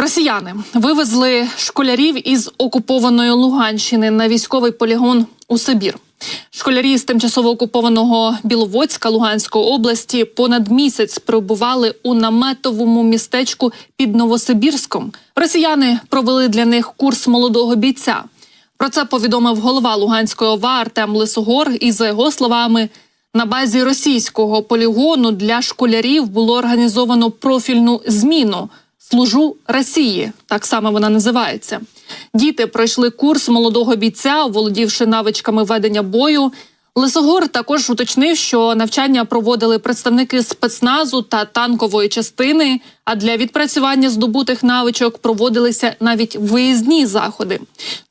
Росіяни вивезли школярів із окупованої Луганщини на військовий полігон у Сибір. Школярі з тимчасово окупованого Біловодська Луганської області понад місяць перебували у наметовому містечку під Новосибірськом. Росіяни провели для них курс молодого бійця. Про це повідомив голова Луганської ОВА Артем Лисогор. І за його словами, на базі російського полігону для школярів було організовано профільну зміну служу Росії. Так само вона називається. Діти пройшли курс молодого бійця, оволодівши навичками ведення бою. Лисогор також уточнив, що навчання проводили представники спецназу та танкової частини. А для відпрацювання здобутих навичок проводилися навіть виїзні заходи.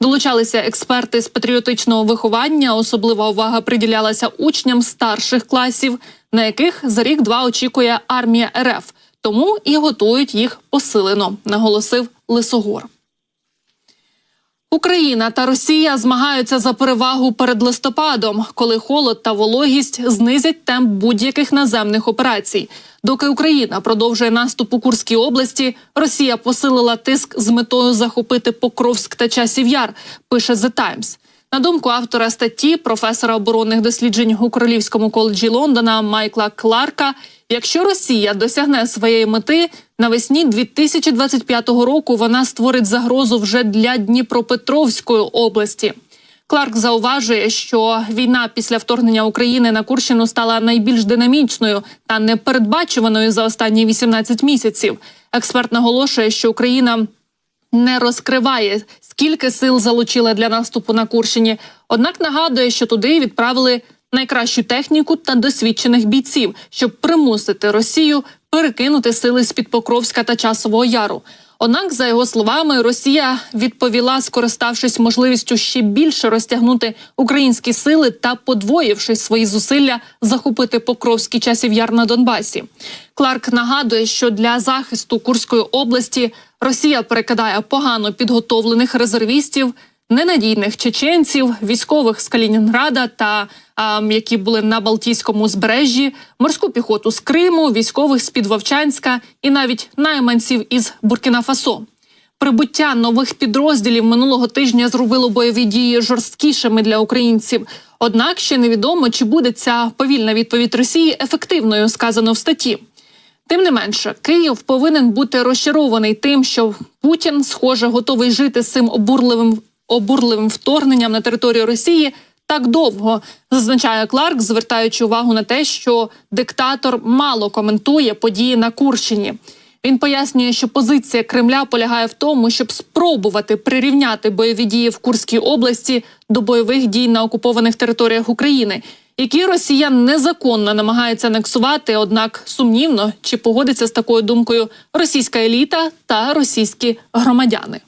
Долучалися експерти з патріотичного виховання. Особлива увага приділялася учням старших класів, на яких за рік-два очікує армія РФ. Тому і готують їх посилено, наголосив Лисогор. Україна та Росія змагаються за перевагу перед листопадом, коли холод та вологість знизять темп будь-яких наземних операцій. Доки Україна продовжує наступ у Курській області, Росія посилила тиск з метою захопити Покровськ та Часів Яр. Пише The Times. На думку автора статті, професора оборонних досліджень у Королівському коледжі Лондона Майкла Кларка, якщо Росія досягне своєї мети навесні 2025 року, вона створить загрозу вже для Дніпропетровської області. Кларк зауважує, що війна після вторгнення України на Курщину стала найбільш динамічною та непередбачуваною за останні 18 місяців. Експерт наголошує, що Україна не розкриває, скільки сил залучила для наступу на Курщині. Однак нагадує, що туди відправили найкращу техніку та досвідчених бійців, щоб примусити Росію перекинути сили з під Покровська та Часового Яру. Однак, за його словами, Росія відповіла, скориставшись можливістю ще більше розтягнути українські сили та подвоївши свої зусилля захопити Покровський часів яр на Донбасі. Кларк нагадує, що для захисту Курської області Росія перекидає погано підготовлених резервістів, ненадійних чеченців, військових з Калінінграда та а, які були на Балтійському узбережжі, морську піхоту з Криму, військових з під Вовчанська і навіть найманців із Буркіна-Фасо. Прибуття нових підрозділів минулого тижня зробило бойові дії жорсткішими для українців. Однак ще невідомо, чи буде ця повільна відповідь Росії ефективною, сказано в статті. Тим не менше, Київ повинен бути розчарований тим, що Путін, схоже, готовий жити з цим обурливим обурливим вторгненням на територію Росії так довго, зазначає Кларк, звертаючи увагу на те, що диктатор мало коментує події на Курщині. Він пояснює, що позиція Кремля полягає в тому, щоб спробувати прирівняти бойові дії в Курській області до бойових дій на окупованих територіях України, які Росія незаконно намагається анексувати. Однак сумнівно чи погодиться з такою думкою російська еліта та російські громадяни.